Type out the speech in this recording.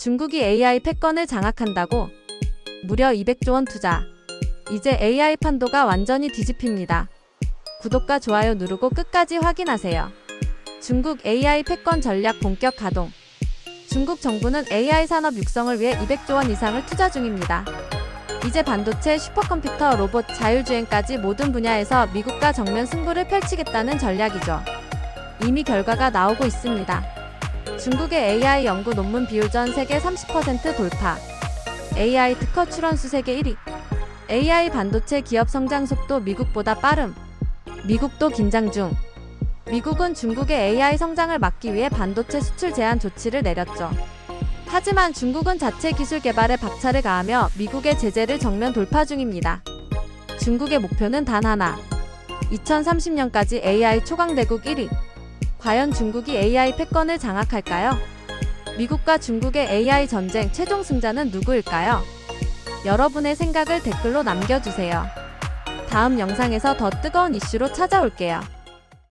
중국이 AI 패권을 장악한다고 무려 200조 원 투자. 이제 AI 판도가 완전히 뒤집힙니다. 구독과 좋아요 누르고 끝까지 확인하세요. 중국 AI 패권 전략 본격 가동. 중국 정부는 AI 산업 육성을 위해 200조 원 이상을 투자 중입니다. 이제 반도체, 슈퍼컴퓨터, 로봇, 자율주행까지 모든 분야에서 미국과 정면 승부를 펼치겠다는 전략이죠. 이미 결과가 나오고 있습니다. 중국의 AI 연구 논문 비율 전 세계 30% 돌파. AI 특허 출원수 세계 1위. AI 반도체 기업 성장 속도 미국보다 빠름. 미국도 긴장 중. 미국은 중국의 AI 성장을 막기 위해 반도체 수출 제한 조치를 내렸죠. 하지만 중국은 자체 기술 개발에 박차를 가하며 미국의 제재를 정면 돌파 중입니다. 중국의 목표는 단 하나. 2030년까지 AI 초강대국 1위. 과연 중국이 AI 패권을 장악할까요? 미국과 중국의 AI 전쟁 최종 승자는 누구일까요? 여러분의 생각을 댓글로 남겨주세요. 다음 영상에서 더 뜨거운 이슈로 찾아올게요.